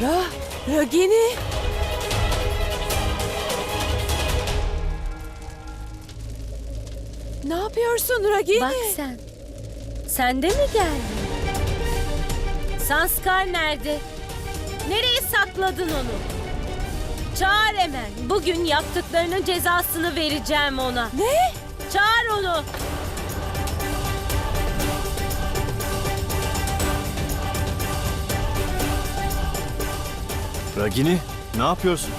Ra, Ragini. Ne yapıyorsun Ragini? Bak sen. Sen de mi geldin? Sanskar nerede? Nereye sakladın onu? Çağır hemen. Bugün yaptıklarının cezasını vereceğim ona. Ne? Çağır onu. Ragini ne yapıyorsun?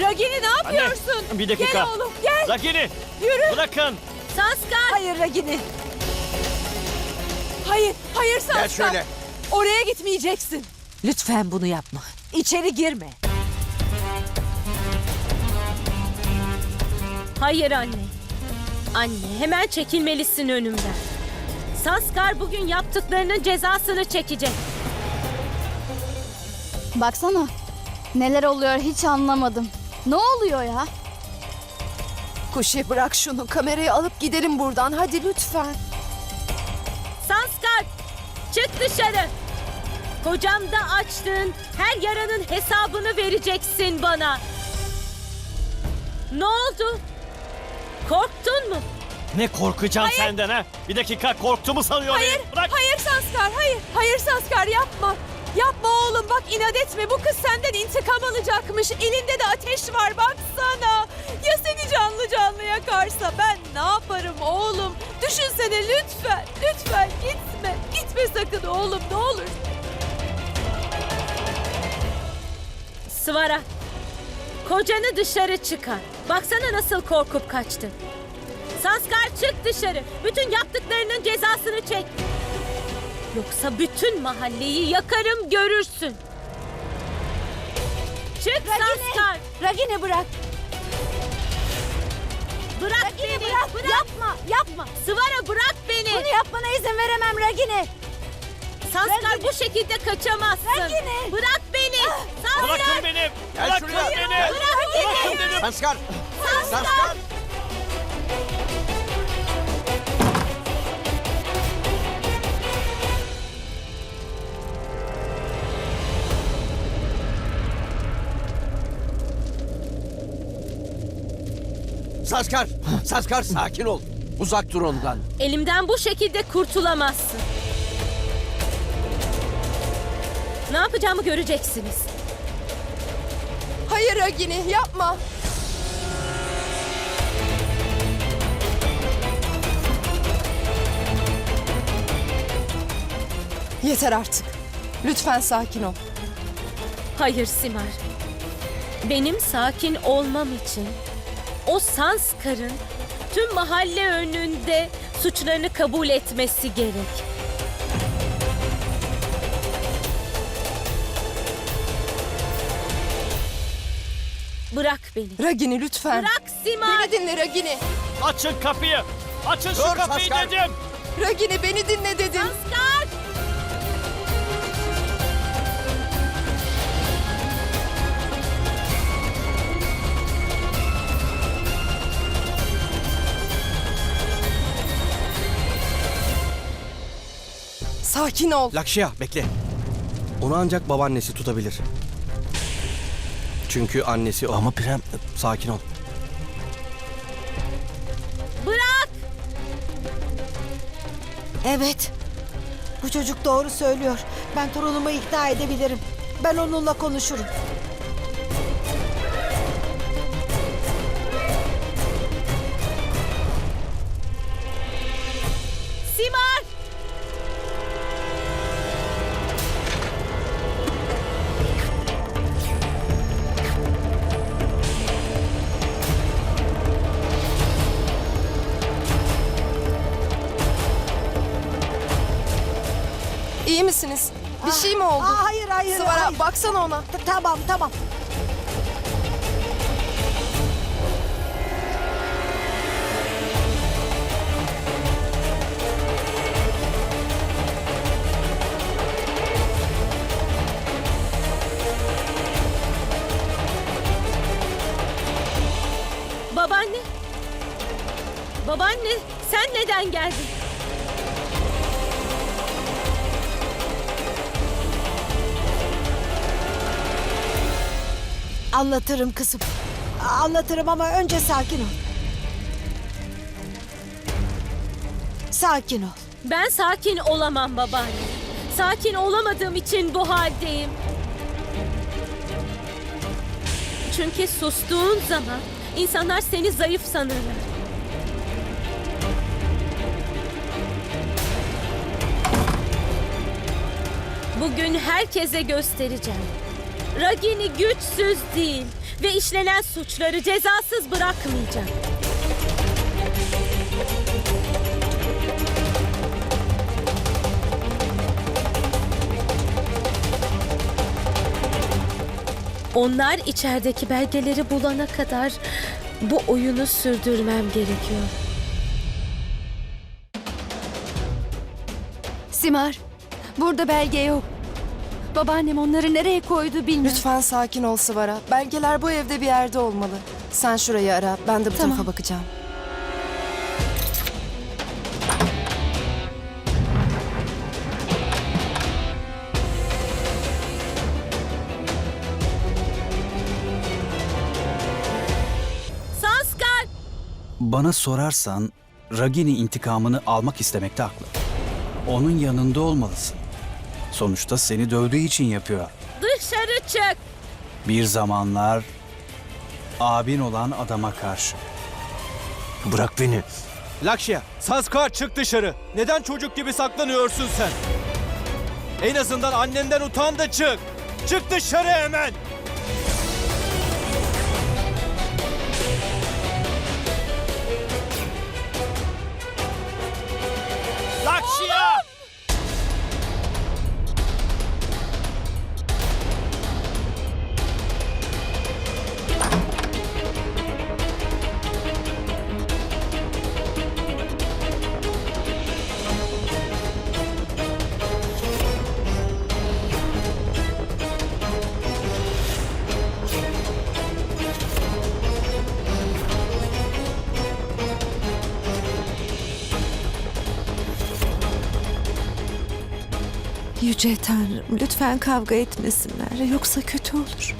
Ragini ne yapıyorsun? bir dakika. Gel oğlum gel. Ragini Yürü. bırakın. Sanskar. Hayır Ragini. Hayır, hayır Sanskar. Gel şöyle. Oraya gitmeyeceksin. Lütfen bunu yapma. İçeri girme. Hayır anne. Anne hemen çekilmelisin önümden. Sanskar bugün yaptıklarının cezasını çekecek. Baksana. Neler oluyor hiç anlamadım. Ne oluyor ya? Kuşi bırak şunu. Kamerayı alıp gidelim buradan. Hadi lütfen. Sanskar çık dışarı. Kocamda açtığın her yaranın hesabını vereceksin bana. Ne oldu? Korktun mu? Ne korkacağım senden ha? Bir dakika korktuğumu sanıyorum. Hayır, Bırak. hayır Sanskar, hayır. Hayır Sanskar yapma. Yapma oğlum bak inat etme. Bu kız senden intikam alacakmış. Elinde de ateş var baksana. Ya seni canlı canlı yakarsa ben ne yaparım oğlum? Düşünsene lütfen, lütfen gitme. Gitme sakın oğlum ne olur. Sıvara. Kocanı dışarı çıkar. Baksana nasıl korkup kaçtı. Sanskar çık dışarı. Bütün yaptıklarının cezasını çek. Yoksa bütün mahalleyi yakarım görürsün. Çık Sanskar. Ragini bırak. Bırak Ragini beni. bırak. Yapma, yapma. Sıvara bırak beni. Bunu yapmana izin veremem Ragini. Sanskar Ragini. bu şekilde kaçamazsın. Ragini. Bırak beni. Sanskar. Bırakın beni. Gel Bırakın şuraya. beni. Bırak beni. Sanskar. Sanskar. Sanskar. Sanskar sakin ol. Uzak dur ondan. Elimden bu şekilde kurtulamazsın. Ne yapacağımı göreceksiniz. Hayır Ragini yapma. Yeter artık. Lütfen sakin ol. Hayır Simar. Benim sakin olmam için o Sanskar'ın tüm mahalle önünde suçlarını kabul etmesi gerek. Beni. Ragini lütfen. Bırak Simar. Beni dinle Ragini. Açın kapıyı. Açın şu Dur, kapıyı Sanskar. dedim. Ragini beni dinle dedim. Sanskar. Sakin ol. Lakşya bekle. Onu ancak babaannesi tutabilir. Çünkü annesi o. Ama Prem... Sakin ol. Bırak. Evet. Bu çocuk doğru söylüyor. Ben torunumu ikna edebilirim. Ben onunla konuşurum. Simar. Şey mi oldu? Aa, hayır hayır. Sıvara hayır. baksana ona. T- Tamam tamam. Baban Babaanne sen neden geldin? Anlatırım kızım. Anlatırım ama önce sakin ol. Sakin ol. Ben sakin olamam babaanne. Sakin olamadığım için bu haldeyim. Çünkü sustuğun zaman insanlar seni zayıf sanırlar. Bugün herkese göstereceğim. Ragini güçsüz değil ve işlenen suçları cezasız bırakmayacak. Onlar içerideki belgeleri bulana kadar bu oyunu sürdürmem gerekiyor. Simar, burada belge yok. Babaannem onları nereye koydu bilmiyorum. Lütfen sakin ol Sıvara. Belgeler bu evde bir yerde olmalı. Sen şurayı ara, ben de bu Tamam. tarafa bakacağım. Sanskar! Bana sorarsan Ragini intikamını almak istemekte haklı. Onun yanında olmalısın. Sonuçta seni dövdüğü için yapıyor. Dışarı çık! Bir zamanlar abin olan adama karşı. Bırak beni. Lakşya, Sanskar çık dışarı. Neden çocuk gibi saklanıyorsun sen? En azından annenden utan da çık. Çık dışarı hemen. Yüce Tanrım, lütfen kavga etmesinler. Yoksa kötü olur.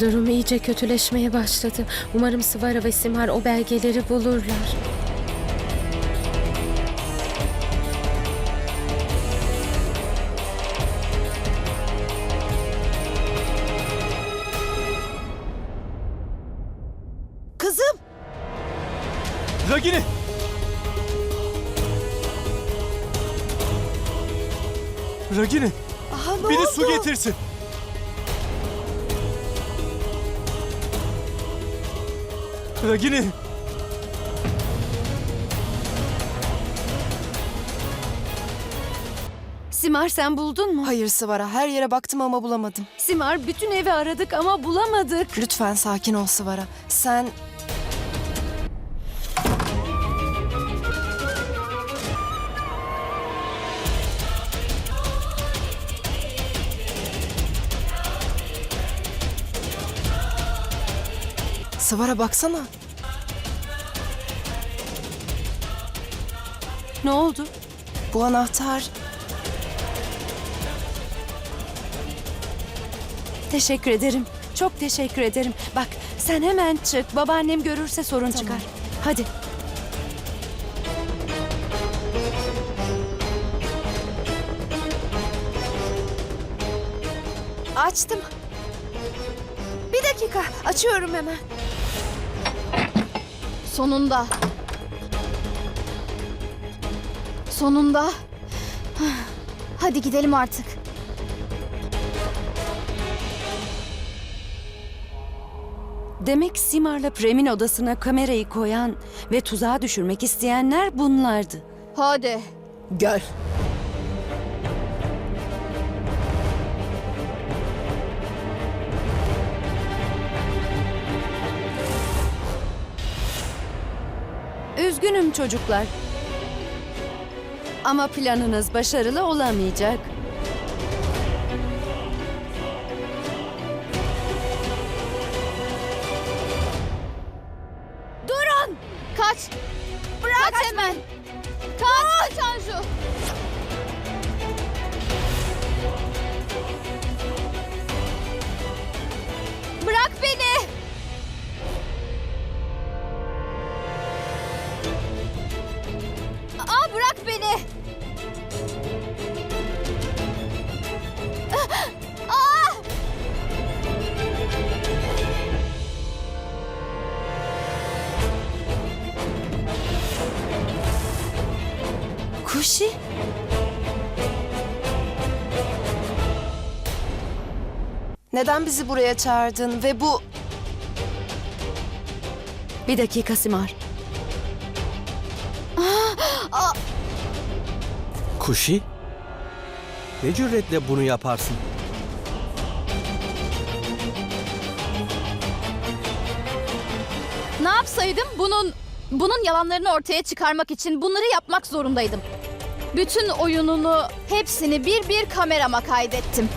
Durum iyice kötüleşmeye başladı. Umarım Sıvara ve Simar o belgeleri bulurlar. Kızım, Ragini! Ragini, aha ne biri oldu? su getirsin. Ragini, Simar sen buldun mu? Hayır Sıvara, her yere baktım ama bulamadım. Simar bütün evi aradık ama bulamadık. Lütfen sakin ol Sıvara. Sen... Sıvara baksana. Ne oldu? Bu anahtar Teşekkür ederim. Çok teşekkür ederim. Bak sen hemen çık. Babaannem görürse sorun çıkar. Hadi. Açtım. Bir dakika. Açıyorum hemen. Sonunda. Sonunda. Hadi gidelim artık. Demek Simar'la Prem'in odasına kamerayı koyan ve tuzağa düşürmek isteyenler bunlardı. Hadi. Gel. Üzgünüm çocuklar. Ama planınız başarılı olamayacak. Neden bizi buraya çağırdın ve bu... Bir dakika Simar. Kuşi? Ne cüretle bunu yaparsın? Ne yapsaydım? Bunun bunun yalanlarını ortaya çıkarmak için bunları yapmak zorundaydım. Bütün oyununu, hepsini bir bir kamerama kaydettim.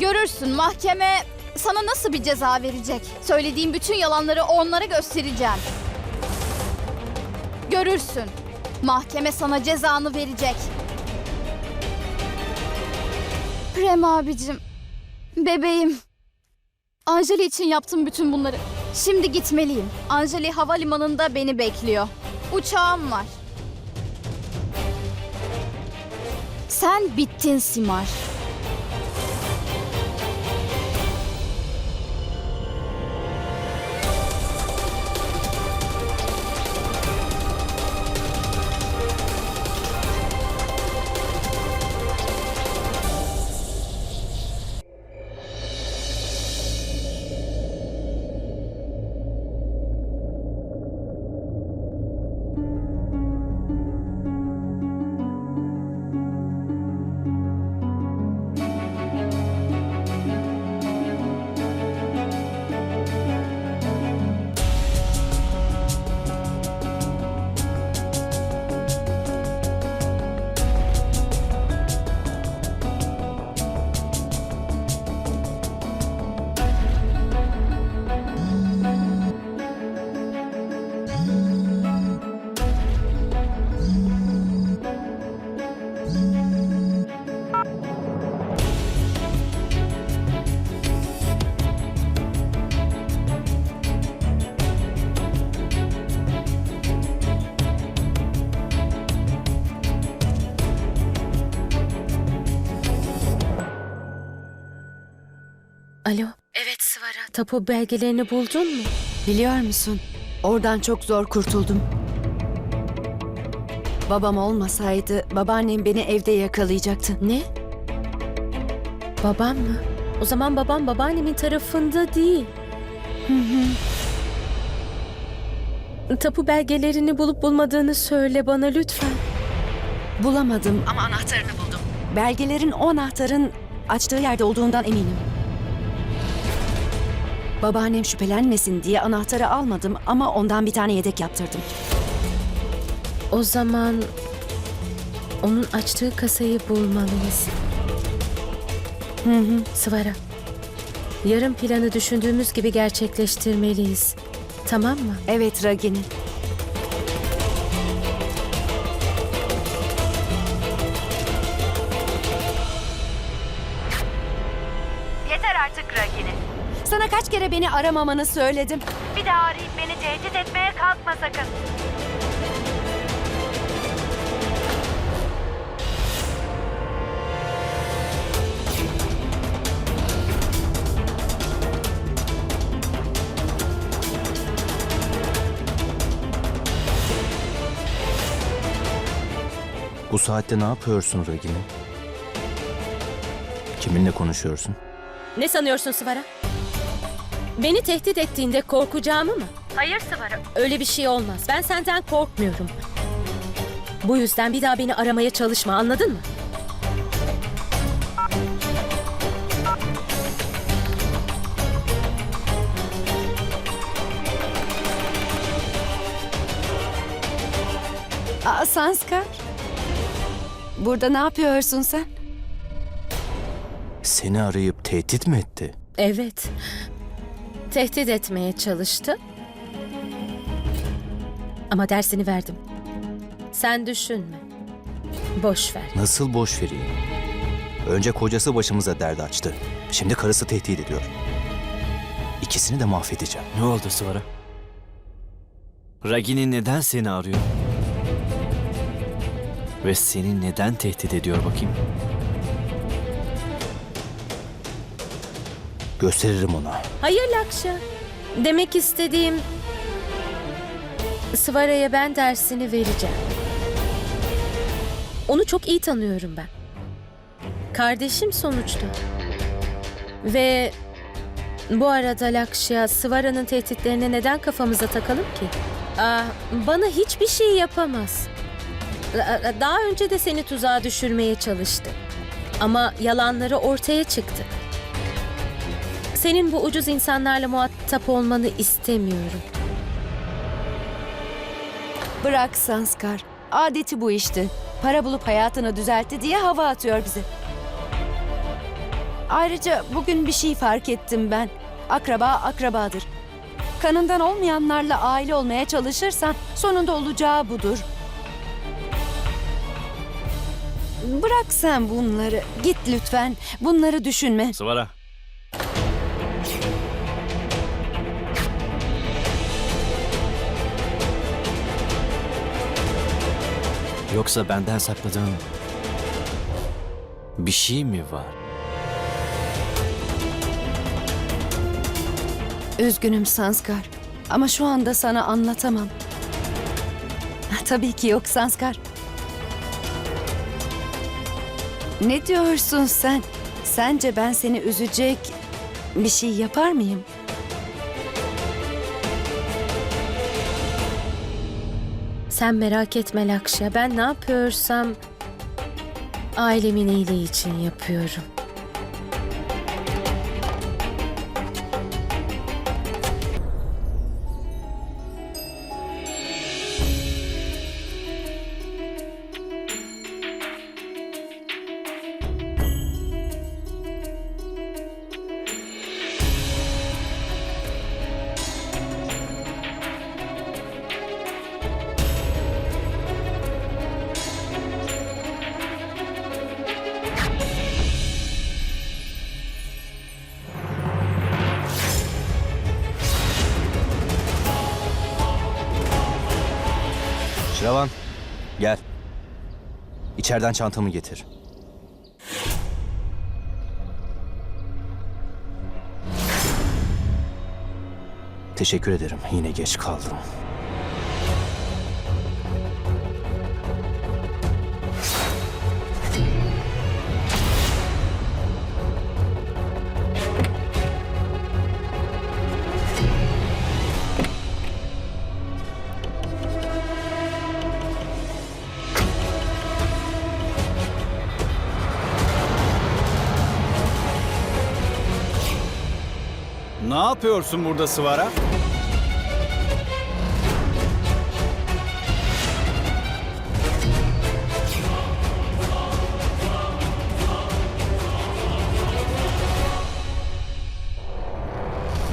Görürsün mahkeme sana nasıl bir ceza verecek. Söylediğim bütün yalanları onlara göstereceğim. Görürsün. Mahkeme sana cezanı verecek. Prem abicim. Bebeğim. Anjali için yaptım bütün bunları. Şimdi gitmeliyim. Anjali havalimanında beni bekliyor. Uçağım var. Sen bittin Simar. Tapu belgelerini buldun mu? Biliyor musun? Oradan çok zor kurtuldum. Babam olmasaydı babaannem beni evde yakalayacaktı. Ne? Babam mı? O zaman babam babaannemin tarafında değil. Tapu belgelerini bulup bulmadığını söyle bana lütfen. Bulamadım ama anahtarını buldum. Belgelerin o anahtarın açtığı yerde olduğundan eminim. Babaannem şüphelenmesin diye anahtarı almadım ama ondan bir tane yedek yaptırdım. O zaman onun açtığı kasayı bulmalıyız. Hı hı. Sıvara. Yarın planı düşündüğümüz gibi gerçekleştirmeliyiz. Tamam mı? Evet Ragini. Sana kaç kere beni aramamanı söyledim. Bir daha arayıp beni tehdit etmeye kalkma sakın. Bu saatte ne yapıyorsun Ragini? Kiminle konuşuyorsun? Ne sanıyorsun Sıvara? Beni tehdit ettiğinde korkacağımı mı? Hayır Sıvara. Öyle bir şey olmaz. Ben senden korkmuyorum. Bu yüzden bir daha beni aramaya çalışma anladın mı? Aa, Sanskar. Burada ne yapıyorsun sen? Seni arayıp tehdit mi etti? Evet. Tehdit etmeye çalıştı. Ama dersini verdim. Sen düşünme. Boş ver. Nasıl boş vereyim? Önce kocası başımıza derdi açtı. Şimdi karısı tehdit ediyor. İkisini de mahvedeceğim. Ne oldu Sıvara? Ragini neden seni arıyor? Ve seni neden tehdit ediyor bakayım? Gösteririm ona. Hayır Lakşa. Demek istediğim... Sıvara'ya ben dersini vereceğim. Onu çok iyi tanıyorum ben. Kardeşim sonuçta. Ve bu arada Lakşya, Sıvara'nın tehditlerine neden kafamıza takalım ki? Aa, bana hiçbir şey yapamaz. Daha önce de seni tuzağa düşürmeye çalıştı. Ama yalanları ortaya çıktı. Senin bu ucuz insanlarla muhatap olmanı istemiyorum. Bırak Sanskar. Adeti bu işte. Para bulup hayatını düzeltti diye hava atıyor bize. Ayrıca bugün bir şey fark ettim ben. Akraba akrabadır. Kanından olmayanlarla aile olmaya çalışırsan sonunda olacağı budur. Bırak sen bunları. Git lütfen. Bunları düşünme. Sıvara. Yoksa benden sakladığın bir şey mi var? Üzgünüm Sanskar. Ama şu anda sana anlatamam. Tabii ki yok Sanskar. Ne diyorsun sen? Sence ben seni üzecek bir şey yapar mıyım? Sen merak etme Lakşya. Ben ne yapıyorsam ailemin iyiliği için yapıyorum. İçeriden çantamı getir. Teşekkür ederim. Yine geç kaldım. Yapıyorsun burada Sıvara?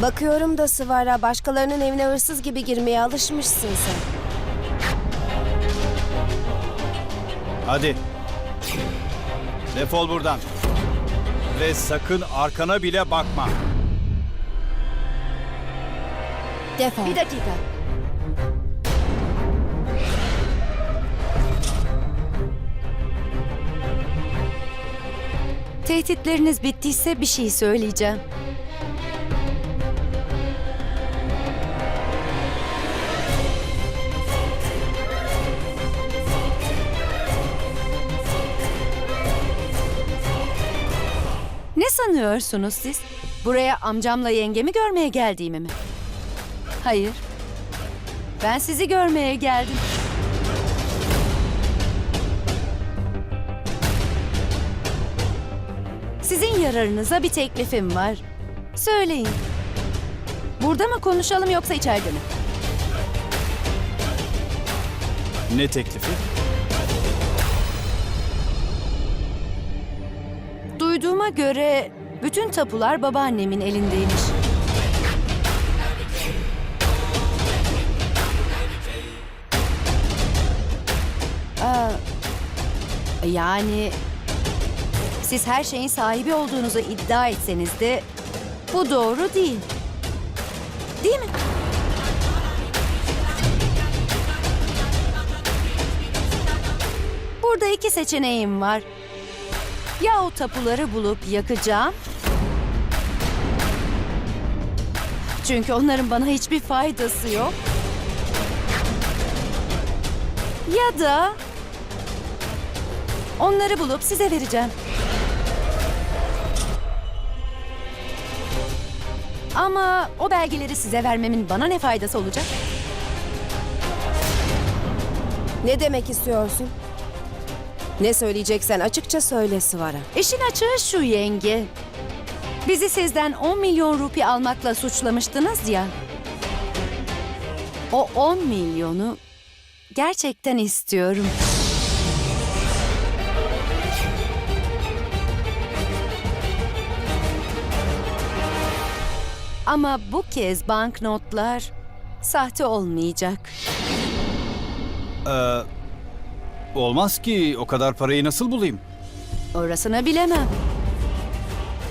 Bakıyorum da Sıvara başkalarının evine hırsız gibi girmeye alışmışsın sen. Hadi. Defol buradan. Ve sakın arkana bile bakma. Defol. Bir dakika. Tehditleriniz bittiyse bir şey söyleyeceğim. Ne sanıyorsunuz siz? Buraya amcamla yengemi görmeye geldiğimi mi? Hayır. Ben sizi görmeye geldim. Sizin yararınıza bir teklifim var. Söyleyin. Burada mı konuşalım yoksa içeride mi? Ne teklifi? Duyduğuma göre bütün tapular babaannemin elindeymiş. Yani siz her şeyin sahibi olduğunuzu iddia etseniz de bu doğru değil. Değil mi? Burada iki seçeneğim var. Ya o tapuları bulup yakacağım. Çünkü onların bana hiçbir faydası yok. Ya da Onları bulup size vereceğim. Ama o belgeleri size vermemin bana ne faydası olacak? Ne demek istiyorsun? Ne söyleyeceksen açıkça söyle Sıvara. İşin açığı şu yenge. Bizi sizden 10 milyon rupi almakla suçlamıştınız ya. O 10 milyonu gerçekten istiyorum. Ama bu kez banknotlar sahte olmayacak. Ee, olmaz ki o kadar parayı nasıl bulayım? Orasını bilemem.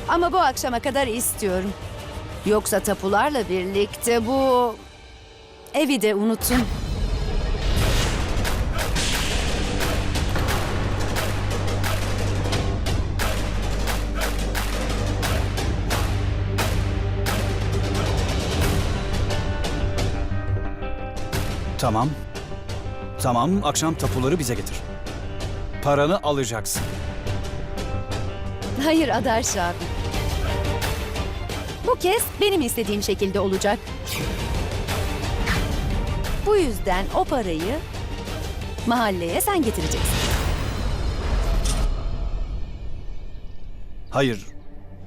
Ama bu akşama kadar istiyorum. Yoksa tapularla birlikte bu evi de unutun. Tamam. Tamam akşam tapuları bize getir. Paranı alacaksın. Hayır Adarş abi. Bu kez benim istediğim şekilde olacak. Bu yüzden o parayı mahalleye sen getireceksin. Hayır.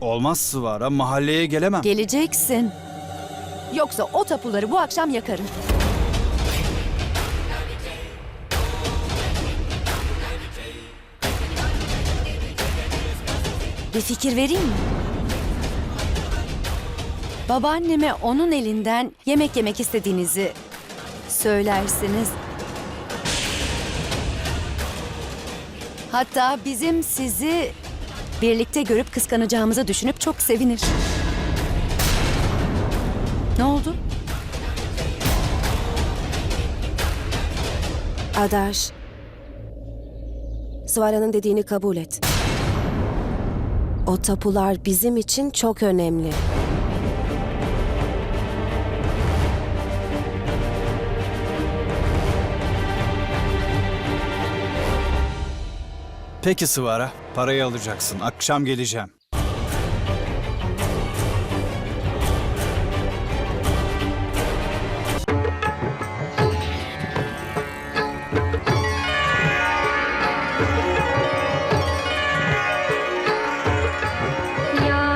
Olmaz Sıvara mahalleye gelemem. Geleceksin. Yoksa o tapuları bu akşam yakarım. Bir fikir vereyim mi? Babaanneme onun elinden yemek yemek istediğinizi söylersiniz. Hatta bizim sizi birlikte görüp kıskanacağımızı düşünüp çok sevinir. Ne oldu? Adaş. Sıvara'nın dediğini kabul et. O tapular bizim için çok önemli. Peki Sıvara parayı alacaksın. Akşam geleceğim.